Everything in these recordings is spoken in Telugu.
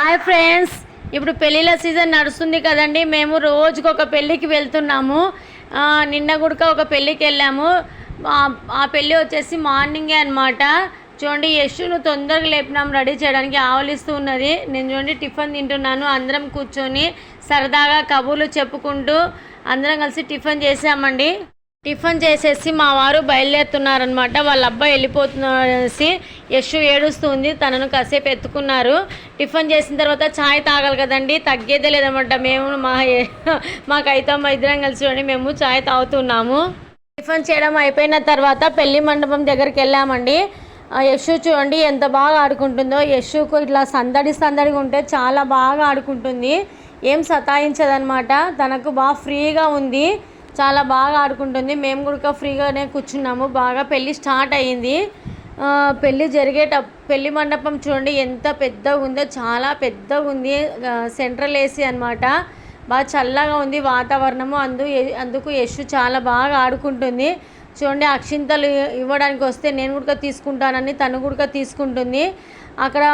హాయ్ ఫ్రెండ్స్ ఇప్పుడు పెళ్ళిళ్ళ సీజన్ నడుస్తుంది కదండి. మేము రోజుకు ఒక పెళ్ళికి వెళ్తున్నాము. నిన్న కూడా ఒక పెళ్ళికి వెళ్ళాము. ఆ- ఆ పెళ్ళి వచ్చేసి మార్నింగే అనమాట చూడండి యశును తొందరగా లేపినాం రెడీ చేయడానికి ఆవలిస్తూ ఉన్నది. నేను చూడండి టిఫిన్ తింటున్నాను. అందరం కూర్చొని సరదాగా కబుర్లు చెప్పుకుంటూ అందరం కలిసి టిఫిన్ చేసామండి. టిఫిన్ చేసేసి మా వారు బయలుదేరుతున్నారనమాట వాళ్ళ అబ్బాయి వెళ్ళిపోతున్నారు అనేసి యశు ఏడుస్తుంది. తనను కాసేపు ఎత్తుకున్నారు. టిఫిన్ చేసిన తర్వాత ఛాయ్ తాగాలి కదండి తగ్గేదే లేదనమాట మేము మా మా మా ఇద్దరం కలిసి మేము ఛాయ్ తాగుతున్నాము. టిఫిన్ చేయడం అయిపోయిన తర్వాత పెళ్ళి మండపం దగ్గరికి వెళ్ళామండి. ఆ యశు చూడండి ఎంత బాగా ఆడుకుంటుందో. యశుకు ఇట్లా సందడి సందడిగా ఉంటే చాలా బాగా ఆడుకుంటుంది. ఏం సతాయించదనమాట తనకు బాగా ఫ్రీగా ఉంది. చాలా బాగా ఆడుకుంటుంది. మేము కూడా ఫ్రీగానే కూర్చున్నాము. బాగా పెళ్ళి స్టార్ట్ అయ్యింది. పెళ్ళి జరిగేట పెళ్ళి మండపం చూడండి. ఎంత పెద్దగా ఉందో చాలా పెద్దగా ఉంది. సెంట్రల్ ఏసీ అనమాట బాగా చల్లగా ఉంది వాతావరణము. అందు అందుకు యశు చాలా బాగా ఆడుకుంటుంది. చూడండి అక్షింతలు ఇవ్వడానికి వస్తే నేను కూడా తీసుకుంటానని తను కూడా తీసుకుంటుంది. అక్కడ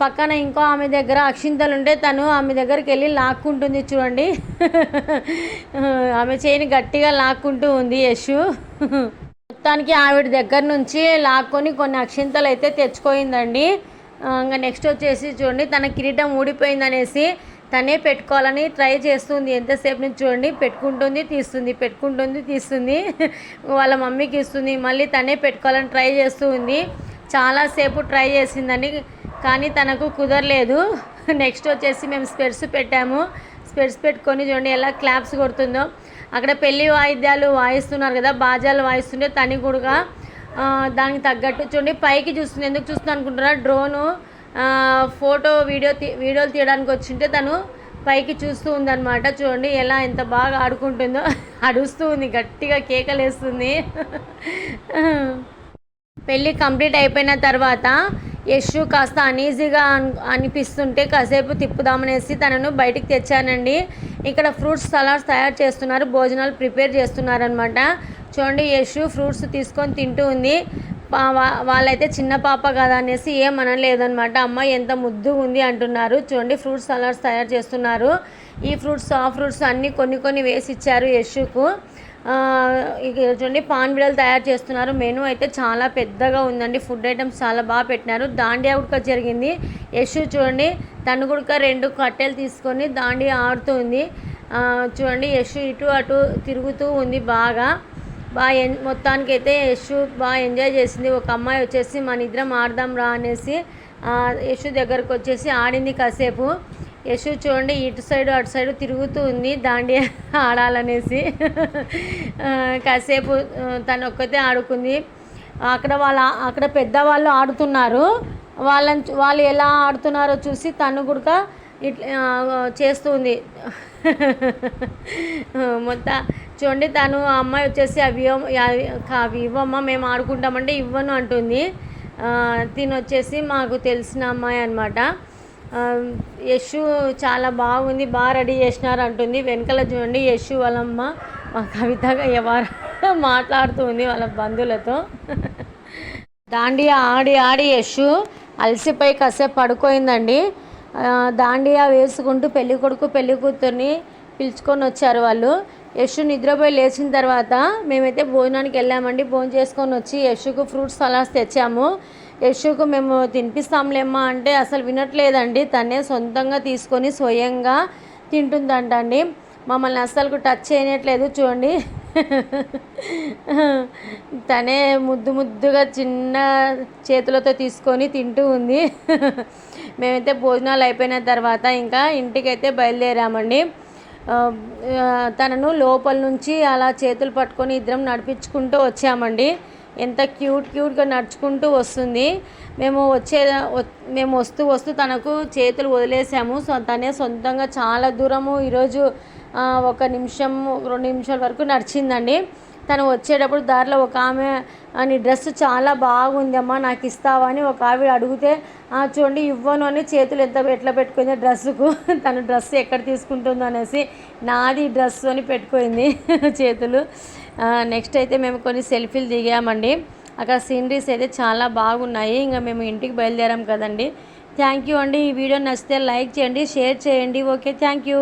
పక్కన ఇంకో ఆమె దగ్గర అక్షింతలు ఉంటే తను ఆమె దగ్గరికి వెళ్ళి లాక్కుంటుంది చూడండి. ఆమె చేయిని గట్టిగా లాక్కుంటూ ఉంది యశు. మొత్తానికి ఆవిడ దగ్గర నుంచి లాక్కొని కొన్ని అక్షింతలు అయితే తెచ్చుకోయిందండి ఇంకా నెక్స్ట్ వచ్చేసి చూడండి తన కిరీటం ఊడిపోయింది అనేసి తనే పెట్టుకోవాలని ట్రై చేస్తుంది. ఎంతసేపు నుంచి చూడండి పెట్టుకుంటుంది తీస్తుంది పెట్టుకుంటుంది తీస్తుంది. వాళ్ళ మమ్మీకి ఇస్తుంది మళ్ళీ తనే పెట్టుకోవాలని ట్రై చేస్తూ ఉంది చాలాసేపు ట్రై చేసిందని కానీ తనకు కుదరలేదు. నెక్స్ట్ వచ్చేసి మేము స్పెట్స్ పెట్టాము. స్పెట్స్ పెట్టుకొని చూడండి ఎలా క్లాప్స్ కొడుతుందో. అక్కడ పెళ్ళి వాయిద్యాలు వాయిస్తున్నారు కదా బాజాలు వాయిస్తుంటే తని కూడా దానికి తగ్గట్టు చూడండి పైకి చూస్తుంది. ఎందుకు చూస్తుంది అనుకుంటున్నా డ్రోను ఫోటో వీడియో తీ వీడియోలు తీయడానికి వచ్చింటే తను పైకి చూస్తూ ఉందన్నమాట. చూడండి ఎలా ఎంత బాగా ఆడుకుంటుందో. అడుస్తూ ఉంది గట్టిగా కేకలేస్తుంది. పెళ్ళి కంప్లీట్ అయిపోయిన తర్వాత యశ్ కాస్త అనీజీగా అనిపిస్తుంటే కాసేపు తిప్పుదామనేసి తనను బయటికి తెచ్చానండి. ఇక్కడ ఫ్రూట్స్ సలాడ్స్ తయారు చేస్తున్నారు భోజనాలు ప్రిపేర్ చేస్తున్నారనమాట చూడండి యశ్ ఫ్రూట్స్ తీసుకొని తింటూ ఉంది. వాళ్ళైతే చిన్న పాప కదా అనేసి ఏం అమ్మ అమ్మాయి ఎంత ముద్దు ఉంది అంటున్నారు. చూడండి ఫ్రూట్స్ సలాడ్స్ తయారు చేస్తున్నారు. ఈ ఫ్రూట్స్ ఆ ఫ్రూట్స్ అన్నీ కొన్ని కొన్ని వేసి ఇచ్చారు యశుకు చూడండి పాన్ బిడలు తయారు చేస్తున్నారు. మెనూ అయితే చాలా పెద్దగా ఉందండి. ఫుడ్ ఐటమ్స్ చాలా బాగా పెట్టినారు. దాండియా ఉడక జరిగింది. యశు చూడండి తను కూడా రెండు కట్టెలు తీసుకొని దాండియా ఆడుతుంది చూడండి యశు ఇటు అటు తిరుగుతూ ఉంది బాగా. బాగా ఎన్ మొత్తానికి అయితే యశు బాగా ఎంజాయ్ చేసింది. ఒక అమ్మాయి వచ్చేసి మన ఇద్దరం ఆడదాం రా అనేసి యశు దగ్గరకు వచ్చేసి ఆడింది కాసేపు. యశు చూడండి ఇటు సైడ్ అటు సైడ్ తిరుగుతూ ఉంది దాండి ఆడాలనేసి. కాసేపు తను ఒక్కతే ఆడుకుంది. అక్కడ వాళ్ళ అక్కడ పెద్దవాళ్ళు ఆడుతున్నారు. వాళ్ళని వాళ్ళు ఎలా ఆడుతున్నారో చూసి తను కూడా ఇట్లా చేస్తుంది మొత్తం చూడండి తను ఆ అమ్మాయి వచ్చేసి అవి అవి ఇవ్వమ్మ మేము ఆడుకుంటామంటే ఇవ్వను అంటుంది. తినొచ్చేసి తిను వచ్చేసి మాకు తెలిసిన అమ్మాయి అనమాట యశు చాలా బాగుంది బాగా రెడీ చేసినారు అంటుంది. వెనకాల చూడండి యశు వాళ్ళమ్మ మా కవితగా ఎవరు మాట్లాడుతూ ఉంది వాళ్ళ బంధువులతో. దాండియా ఆడి ఆడి యశు అలసిపోయి కాసేపు పడుకోయిందండి. దాండియా వేసుకుంటూ పెళ్ళి కొడుకు పెళ్ళి కూతుర్ని పిలుచుకొని వచ్చారు వాళ్ళు. యశు నిద్రపోయి లేచిన తర్వాత మేమైతే భోజనానికి వెళ్ళామండి. భోజనం చేసుకొని వచ్చి యశుకు ఫ్రూట్స్ సలాడ్స్ తెచ్చాము. యశుకు మేము తినిపిస్తాంలేమ్మా అంటే అసలు వినట్లేదండి. తనే సొంతంగా తీసుకొని స్వయంగా తింటుందంట అండి మమ్మల్ని అస్సలు టచ్ చేయనట్లేదు చూడండి. తనే ముద్దు ముద్దుగా చిన్న చేతులతో తీసుకొని తింటూ ఉంది. మేమైతే భోజనాలు అయిపోయిన తర్వాత ఇంకా ఇంటికైతే బయలుదేరామండి. తనను లోపల నుంచి అలా చేతులు పట్టుకొని ఇద్దరం నడిపించుకుంటూ వచ్చామండి. ఎంత క్యూట్ క్యూట్గా నడుచుకుంటూ వస్తుంది. మేము వచ్చే వ- మేము వస్తూ వస్తూ తనకు చేతులు వదిలేసాము. సో తనే సొంతంగా చాలా దూరము ఈరోజు ఒక నిమిషం రెండు నిమిషాల వరకు నడిచిందండి. తను వచ్చేటప్పుడు దారిలో ఒక ఆమె నీ డ్రెస్ చాలా బాగుందమ్మా నాకు ఇస్తావా? అని ఒక ఆవిడ అడిగితే చూడండి ఇవ్వను అని చేతులు ఎంత ఎట్లా పెట్టుకుంది డ్రెస్సుకు. తను డ్రెస్ ఎక్కడ తీసుకుంటుందో అనేసి నాది డ్రెస్ అని పెట్టుకుంది చేతులు. నెక్స్ట్ అయితే మేము కొన్ని సెల్ఫీలు దిగామండి. అక్కడ సీనరీస్ అయితే చాలా బాగున్నాయి. ఇంకా మేము ఇంటికి బయలుదేరాం కదండి. థ్యాంక్ యూ అండి. ఈ వీడియో నచ్చితే లైక్ చేయండి షేర్ చేయండి. Okay thank you